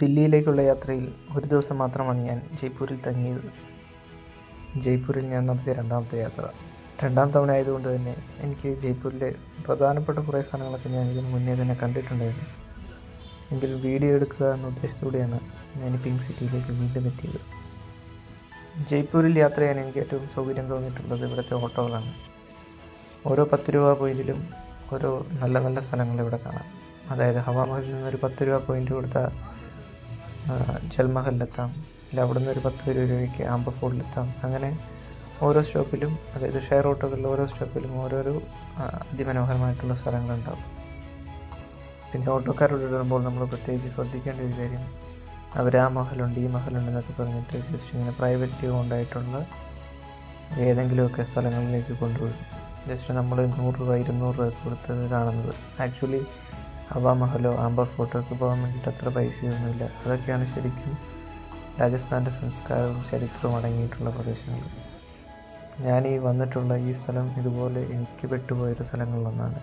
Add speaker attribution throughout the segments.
Speaker 1: ദില്ലിയിലേക്കുള്ള യാത്രയിൽ ഒരു ദിവസം മാത്രമാണ് ഞാൻ ജയ്പൂരിൽ തങ്ങിയത്. ജയ്പൂരിൽ ഞാൻ നടത്തിയ രണ്ടാമത്തെ യാത്ര. രണ്ടാം തവണ ആയതുകൊണ്ട് തന്നെ എനിക്ക് ജയ്പൂരിലെ പ്രധാനപ്പെട്ട കുറേ സ്ഥലങ്ങളൊക്കെ ഞാൻ ഇതിന് മുന്നേ തന്നെ കണ്ടിട്ടുണ്ടായിരുന്നു. എങ്കിലും വീഡിയോ എടുക്കുക എന്ന ഉദ്ദേശത്തോടെയാണ് ഞാൻ പിങ്ക് സിറ്റിയിലേക്ക് വീണ്ടും എത്തിയത്. ജയ്പൂരിൽ യാത്ര ചെയ്യാൻ എനിക്ക് ഏറ്റവും സൗകര്യം തോന്നിയിട്ടുള്ളത് ഇവിടുത്തെ ഓട്ടോകളാണ് ഓരോ പത്ത് രൂപ പോയിന്റിലും ഓരോ നല്ല നല്ല സ്ഥലങ്ങൾ ഇവിടെ കാണാം. അതായത് ഹവാമഹലിൽ ഒരു പത്ത് രൂപ പോയിന്റ് കൊടുത്താൽ ജൽമഹലിലെത്താം അല്ല അവിടെ നിന്ന് ഒരു പത്ത് രൂപയ്ക്ക് ആമ്പ ഫോർട്ടിലെത്താം അങ്ങനെ ഓരോ സ്റ്റോപ്പിലും അതായത് ഷെയർ ഓട്ടോകളിൽ ഓരോ സ്റ്റോപ്പിലും ഓരോരോ അതിമനോഹരമായിട്ടുള്ള സ്ഥലങ്ങളുണ്ടാവും. പിന്നെ ഓട്ടോക്കാരോട് ഇടുമ്പോൾ നമ്മൾ പ്രത്യേകിച്ച് ശ്രദ്ധിക്കേണ്ട ഒരു കാര്യം അവർ ആ മഹലുണ്ട് ഈ മഹലുണ്ട് എന്നൊക്കെ പറഞ്ഞിട്ട് ജസ്റ്റ് ഇങ്ങനെ പ്രൈവറ്റ് ഉണ്ടായിട്ടുള്ള ഏതെങ്കിലുമൊക്കെ സ്ഥലങ്ങളിലേക്ക് കൊണ്ടുപോകും. ജസ്റ്റ് നമ്മൾ നൂറ് രൂപ ഇരുന്നൂറ് രൂപ കൊടുത്തത് കാണുന്നത്. ആക്ച്വലി ഹവാ മഹലോ ആംബർ ഫോർട്ടോക്ക് പോകാൻ വേണ്ടിയിട്ട് അത്ര പൈസയൊന്നുമില്ല. അതൊക്കെയാണ് ശരിക്കും രാജസ്ഥാന്റെ സംസ്കാരവും ചരിത്രവും അടങ്ങിയിട്ടുള്ള പ്രദേശങ്ങൾ. ഞാൻ ഈ വന്നിട്ടുള്ള ഈ സ്ഥലം ഇതുപോലെ എനിക്ക് പെട്ടുപോയൊരു സ്ഥലങ്ങളിലൊന്നാണ്.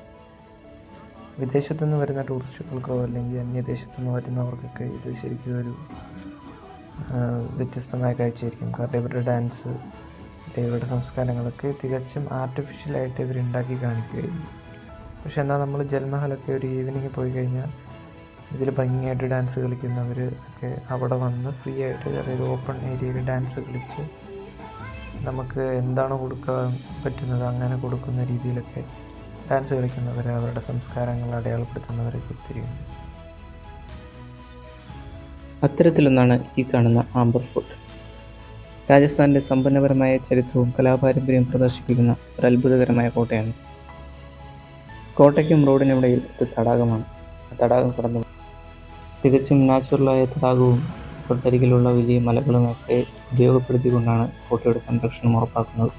Speaker 1: വിദേശത്തു നിന്ന് വരുന്ന ടൂറിസ്റ്റുകൾക്കോ അല്ലെങ്കിൽ അന്യദേശത്തു നിന്ന് വരുന്നവർക്കൊക്കെ ഇത് ശരിക്കും ഒരു വ്യത്യസ്തമായ കാഴ്ചയായിരിക്കും. കാരണം ഇവരുടെ ഡാൻസ് ഇവരുടെ സംസ്കാരങ്ങളൊക്കെ തികച്ചും ആർട്ടിഫിഷ്യലായിട്ട് ഇവരുണ്ടാക്കി കാണിക്കുകയായിരുന്നു പക്ഷെ എന്നാൽ നമ്മൾ ജലമഹലൊക്കെ ഒരു ഈവനിങ് പോയി കഴിഞ്ഞാൽ ഇതിൽ ഭംഗിയായിട്ട് ഡാൻസ് കളിക്കുന്നവർ ഒക്കെ അവിടെ വന്ന് ഫ്രീ ആയിട്ട് അതായത് ഓപ്പൺ ഏരിയയിൽ ഡാൻസ് കളിച്ച് നമുക്ക് എന്താണോ കൊടുക്കാൻ പറ്റുന്നത് അങ്ങനെ കൊടുക്കുന്ന രീതിയിലൊക്കെ ഡാൻസ് കളിക്കുന്നവർ അവരുടെ സംസ്കാരങ്ങൾ അടയാളപ്പെടുത്തുന്നവരൊക്കെ ഒത്തിരിയുണ്ട്
Speaker 2: അത്തരത്തിലൊന്നാണ് ഈ കാണുന്ന ആംബർ ഫോർട്ട് രാജസ്ഥാന്റെ സമ്പന്നപരമായ ചരിത്രവും കലാപാരമ്പര്യവും പ്രദർശിപ്പിക്കുന്ന ഒരു അത്ഭുതകരമായ കോട്ടയാണ് കോട്ടയ്ക്കും റോഡിനിടയിൽ ഒരു തടാകമാണ്. ആ തടാകം കടന്നു. തികച്ചും നാച്ചുറലായ തടാകവും തൊട്ടരികിലുള്ള വലിയ മലകളുമൊക്കെ ഉപയോഗപ്പെടുത്തിക്കൊണ്ടാണ് കോട്ടയുടെ സംരക്ഷണം ഉറപ്പാക്കുന്നത്.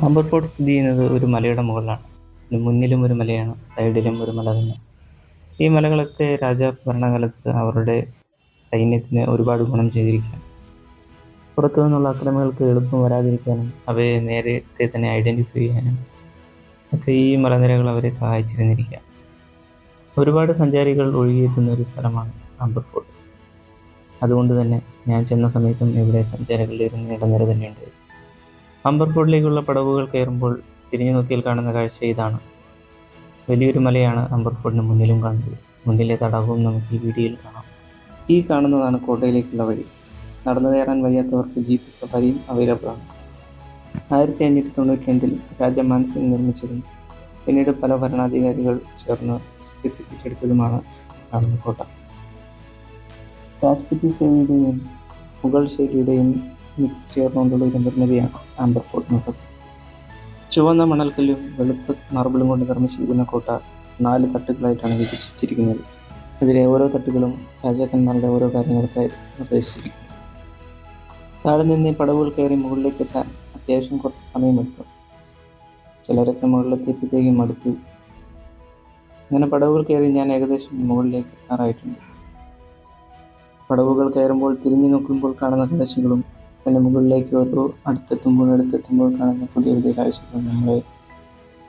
Speaker 2: ആംബർ ഫോർട്ട് സ്ഥിതി ചെയ്യുന്നത് ഒരു മലയുടെ മുകളിലാണ്. മുന്നിലും ഒരു മലയാണ് സൈഡിലും ഒരു മല തന്നെ. ഈ മലകളൊക്കെ രാജ ഭരണകാലത്ത് അവരുടെ സൈന്യത്തിന് ഒരുപാട് ഗുണം ചെയ്തിരിക്കുകയാണ്. പുറത്തു നിന്നുള്ള അക്രമികൾക്ക് എളുപ്പം വരാതിരിക്കാനും അവയെ നേരത്തെ തന്നെ ഐഡന്റിഫൈ ചെയ്യാനും ഒക്കെ ഈ മലനിരകൾ അവരെ സഹായിച്ചിരുന്നിരിക്കാം ഒരുപാട് സഞ്ചാരികൾ ഒഴുകിയെത്തുന്ന ഒരു സ്ഥലമാണ് അമ്പർ ഫോർട്ട് അതുകൊണ്ട് തന്നെ ഞാൻ ചെന്ന സമയത്തും ഇവിടെ സഞ്ചാരികളുടെ ഒരു നീണ്ടനിര തന്നെയുണ്ട് അമ്പർ ഫോർട്ടിലേക്കുള്ള പടവുകൾ കയറുമ്പോൾ തിരിഞ്ഞു നോക്കിയാൽ കാണുന്ന കാഴ്ച ഇതാണ്. വലിയൊരു മലയാണ് അമ്പർ ഫോർട്ടിന് മുന്നിലും കാണുന്നത്. മുന്നിലെ തടാകവും നമുക്ക് ഈ വീഡിയോയിൽ കാണാം. ഈ കാണുന്നതാണ് കോട്ടയിലേക്കുള്ള വഴി. നടന്നു കയറാൻ വയ്യാത്തവർക്ക് ജീപ്പ് സഫാരിയും അവൈലബിൾ ആണ്. ആയിരത്തി അഞ്ഞൂറ്റി തൊണ്ണൂറ്റി രണ്ടിൽ രാജ മാൻസിംഗ് നിർമ്മിച്ചതും പിന്നീട് പല ഭരണാധികാരികൾ ചേർന്ന് വികസിപ്പിച്ചെടുത്തതുമാണ് കാണുന്ന കോട്ട രാജ്പുതി മുഗൾ ശൈലിയുടെയും മിക്സ് ചേർന്നുകൊണ്ടുള്ള ഒരു നിർമ്മിതിയാണ് ആംബർ ഫോർട്ട് മുഗൾ ചുവന്ന മണൽക്കല്ലും വെളുത്ത മാർബിളും കൊണ്ട് നിർമ്മിച്ചിരിക്കുന്ന കോട്ട നാല് തട്ടുകളായിട്ടാണ് വിഭജിച്ചിരിക്കുന്നത്. ഇതിലെ ഓരോ തട്ടുകളും രാജാക്കന്മാരുടെ ഓരോ കാര്യങ്ങൾക്കായി നിർദ്ദേശിച്ചിരിക്കുന്നു. താഴെ നിന്ന് പടവുകൾ കയറി മുകളിലേക്ക് എത്താൻ അത്യാവശ്യം കുറച്ച് സമയമെടുക്കും ചിലരൊക്കെ മുകളിലെത്തിയപ്പോഴത്തേക്കും മടുത്തു. അങ്ങനെ പടവുകൾ കയറി ഞാൻ ഏകദേശം മുകളിലേക്ക് എത്താറായിട്ടുണ്ട്. പടവുകൾ കയറുമ്പോൾ തിരിഞ്ഞു നോക്കുമ്പോൾ കാണുന്ന കാഴ്ചകളും പിന്നെ മുകളിലേക്ക് ഓരോ അടുത്തെത്തുമ്പോൾ അടുത്തെത്തുമ്പോൾ കാണുന്ന പുതിയ പുതിയ കാഴ്ചകളും നമ്മളെ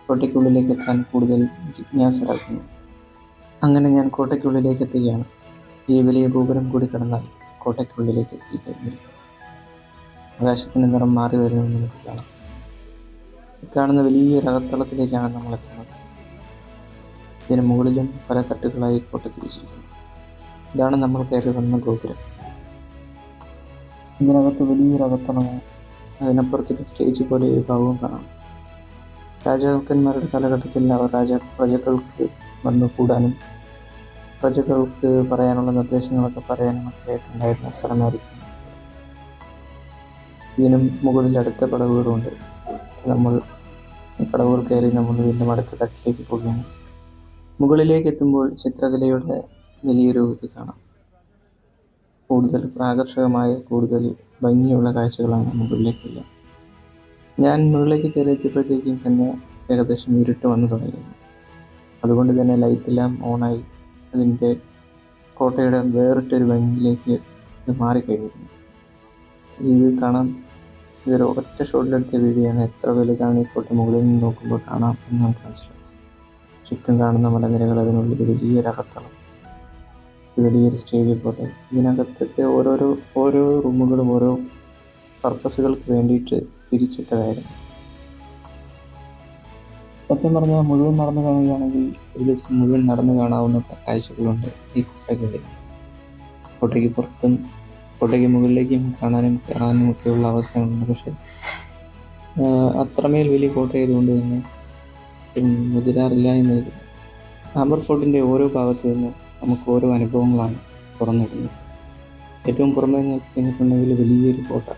Speaker 2: കോട്ടയ്ക്കുള്ളിലേക്ക് എത്താൻ കൂടുതൽ ജിജ്ഞാസരാക്കുന്നു. അങ്ങനെ ഞാൻ കോട്ടയ്ക്കുള്ളിലേക്ക് എത്തുകയാണ്. ഈ വലിയ ഗോപുരം കൂടി കടന്നാൽ കോട്ടയ്ക്കുള്ളിലേക്ക് എത്തിക്കഴിഞ്ഞു ആകാശത്തിന്റെ നിറം മാറി വരുന്നത് നമുക്ക് കാണാം. ഈ കാണുന്ന വലിയൊരു അകത്തളത്തിലേക്കാണ് നമ്മൾ എത്തുന്നത്. ഇതിന് മുകളിലും പല തട്ടുകളായി കോട്ട തിരിച്ചിരിക്കുന്നു ഇതാണ് നമ്മൾ കയറി വന്ന ഗോപുരം. ഇതിനകത്ത് വലിയൊരു അകത്തളമാണ് അതിനപ്പുറത്തൊരു സ്റ്റേജ് പോലെ ഒരു ഭാഗവും കാണാം. രാജാക്കന്മാരുടെ കാലഘട്ടത്തിൽ അവർ രാജ പ്രജകൾക്ക് വന്നു കൂടാനും പ്രജകൾക്ക് പറയാനുള്ള നിർദ്ദേശങ്ങളൊക്കെ പറയാനും ഒക്കെ ആയിട്ടുണ്ടായിരുന്ന സ്ഥലമായിരിക്കും ഇതിനും മുകളിൽ അടുത്ത പടവുകളുണ്ട് നമ്മൾ ഈ പടവുകൾ കയറി നമ്മൾ വീണ്ടും അടുത്ത തട്ടിലേക്ക് പോവുകയാണ് മുകളിലേക്ക് എത്തുമ്പോൾ ചിത്രകലയുടെ വലിയൊരു ഇത് കാണാം. കൂടുതൽ ആകർഷകമായ കൂടുതൽ ഭംഗിയുള്ള കാഴ്ചകളാണ് മുകളിലേക്കുള്ള ഞാൻ മുകളിലേക്ക് കയറി എത്തിയപ്പോഴത്തേക്കും തന്നെ ഏകദേശം ഇരുട്ട് വന്നു തുടങ്ങിയിരുന്നു. അതുകൊണ്ട് തന്നെ ലൈറ്റെല്ലാം ഓണായി അതിന്റെ കോട്ടയുടെ വേറിട്ടൊരു ഭംഗിയിലേക്ക് ഇത് മാറിക്കഴിഞ്ഞിരുന്നു. ഇത് കാണാം. ഇതൊരു ഒറ്റ ഷോട്ടിലെടുത്ത വീഡിയോ ആണ് എത്ര വലുതാണ് ഈ കോട്ട മുകളിൽ നിന്ന് നോക്കുമ്പോൾ കാണാം എന്ന് നമുക്ക് മനസ്സിലാവും. ചുറ്റും കാണുന്ന മലനിരകൾ അതിനുള്ളിൽ വലിയൊരു അകത്തളം വലിയൊരു സ്റ്റേജ് പോലെ ഇതിനകത്തൊക്കെ ഓരോരോ ഓരോ റൂമുകളും ഓരോ പർപ്പസുകൾക്ക് വേണ്ടിയിട്ട് തിരിച്ചിട്ടതായിരുന്നു. സത്യം പറഞ്ഞാൽ മുഴുവൻ നടന്നു കാണുകയാണെങ്കിൽ ഒരു ദിവസം മുഴുവൻ നടന്നു കാണാവുന്ന കാഴ്ചകളുണ്ട് ഈ കോട്ടയ്ക്കുള്ളിൽ കോട്ടയ്ക്ക് പുറത്തും കോട്ടയ്ക്ക് മുകളിലേക്കും കാണാനും കയറാനും ഒക്കെയുള്ള അവസരമുണ്ട് പക്ഷേ അത്രമേൽ വലിയ കോട്ടയായതുകൊണ്ട് തന്നെ മുതിരാറില്ല എന്ന് ആംബർ ഫോർട്ടിന്റെ ഓരോ ഭാഗത്തു നിന്ന് നമുക്ക് ഓരോ അനുഭവങ്ങളാണ് തുറന്നിടുന്നത്. ഏറ്റവും പുറമേ കഴിഞ്ഞിട്ടുണ്ടെങ്കിൽ വലിയൊരു കോട്ട.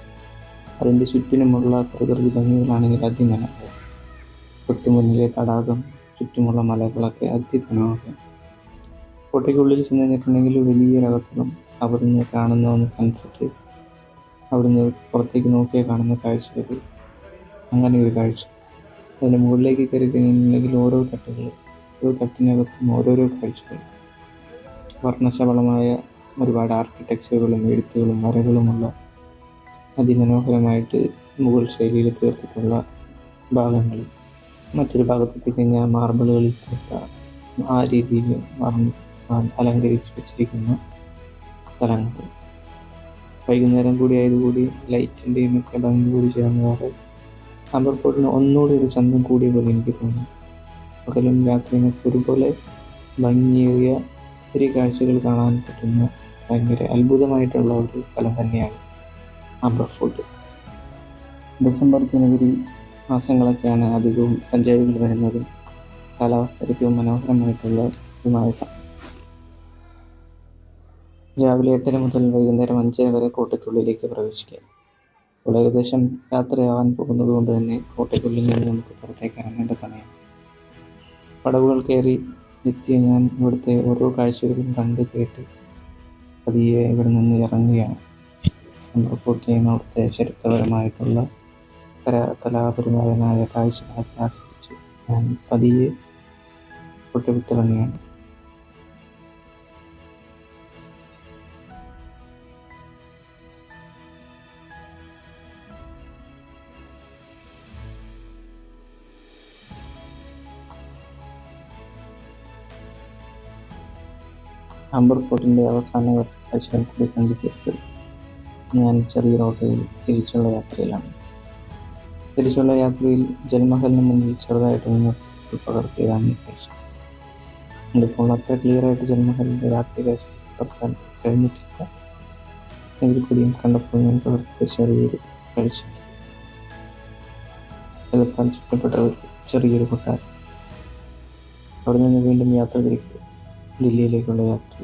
Speaker 2: അതിന്റെ ചുറ്റിനുമുള്ള പ്രകൃതി ഭംഗികളാണെങ്കിൽ അതിമനോഹരം തൊട്ടുമുന്നിലെ തടാകം ചുറ്റുമുള്ള മലകളൊക്കെ അതിമനോഹരം കോട്ടയ്ക്കുള്ളിൽ ചെന്ന് കഴിഞ്ഞിട്ടുണ്ടെങ്കിൽ വലിയൊരകത്തളം അവിടുന്ന് കാണുന്ന ഒന്ന് സൺസെറ്റ് അവിടുന്ന് പുറത്തേക്ക് നോക്കിയാൽ കാണുന്ന കാഴ്ചകൾ. അങ്ങനെ ഒരു കാഴ്ച. അതിന്റെ മുകളിലേക്ക് കയറി കഴിഞ്ഞിട്ടുണ്ടെങ്കിൽ ഓരോ തട്ടുകൾ ഓരോ തട്ടിനകത്തും ഓരോരോ കാഴ്ചകൾ. വർണശബളമായ ഒരുപാട് ആർക്കിടെക്ചറുകളും എഴുത്തുകളും വരകളുമുള്ള അതിമനോഹരമായിട്ട് മുഗൾ ശൈലിയിൽ തീർത്തിട്ടുള്ള ഭാഗങ്ങൾ. മറ്റൊരു ഭാഗത്തെത്തി കഴിഞ്ഞാൽ മാർബിളുകളിൽ തീർത്ത ആ രീതിയിൽ അലങ്കരിച്ച് വെച്ചിരിക്കുന്ന സ്ഥലങ്ങൾ വൈകുന്നേരം കൂടി ആയതുകൂടി ലൈറ്റിന്റെയും ഭംഗി കൂടി ചേർന്നതോടെ അമ്പർ ഫോർട്ടിന് ഒന്നുകൂടി ഒരു ചന്തം കൂടിയ പോലെ എനിക്ക് തോന്നി. പകലും രാത്രിയൊക്കെ ഒരുപോലെ ഭംഗിയേറിയ ഒരു കാഴ്ചകൾ കാണാൻ പറ്റുന്ന ഭയങ്കര അത്ഭുതമായിട്ടുള്ള ഒരു സ്ഥലം തന്നെയാണ് അമ്പർ ഫോർട്ട് ഡിസംബർ ജനുവരി മാസങ്ങളൊക്കെയാണ് അധികവും സഞ്ചാരികൾ വരുന്നതും കാലാവസ്ഥ ഏറ്റവും മനോഹരമായിട്ടുള്ള ഒരു മാസം. രാവിലെ എട്ടര മുതൽ വൈകുന്നേരം അഞ്ചര വരെ കോട്ടയ്ക്കുള്ളിലേക്ക് പ്രവേശിക്കാം. ഇപ്പോൾ ഏകദേശം രാത്രിയാവാൻ പോകുന്നത് കൊണ്ട് തന്നെ കോട്ടയ്ക്കുള്ളിൽ നിന്ന് നമുക്ക് പുറത്തേക്ക് ഇറങ്ങേണ്ട സമയം. പടവുകൾ കയറി എത്തിയ ഞാൻ ഇവിടുത്തെ ഓരോ കാഴ്ചകളും കണ്ട് കേട്ട് പതിയെ ഇവിടെ നിന്ന് ഇറങ്ങുകയാണ്. നമ്മുടെ ഫോർട്ടിയും അവിടുത്തെ ചരിത്രപരമായിട്ടുള്ള കര കലാപരമായ കാഴ്ചകളൊക്കെ ആസ്വദിച്ച്. ഞാൻ പതിയെ കോട്ട ആംബർ ഫോർട്ടിന്റെ അവസാന കാഴ്ചകൾ കൂടി കണ്ടു തീർത്തത് ഞാൻ ചെറിയ റോട്ടയിൽ തിരിച്ചുള്ള യാത്രയിലാണ്. തിരിച്ചുള്ള യാത്രയിൽ ജൽമഹലിന് മുന്നിൽ ചെറുതായിട്ട് നിന്ന് പകർത്തിയതാണ് ഈ കാഴ്ച എന്റെ ഫോൺ അത്ര ക്ലിയർ ആയിട്ട് ജൽമഹലിന്റെ രാത്രി കാഴ്ച പകർത്താൻ കഴിഞ്ഞിട്ടില്ല. എങ്കിൽ കൂടിയും കണ്ടപ്പോൾ ഞാൻ പകർത്തിയ ചെറിയൊരു കാഴ്ച വെള്ളത്താൽ ചുറ്റപ്പെട്ട ഒരു ചെറിയൊരു കൊട്ടാരം. അവിടെ നിന്ന് വീണ്ടും യാത്ര തിരിക്കുക ദില്ലിയിലേക്കുള്ള യാത്ര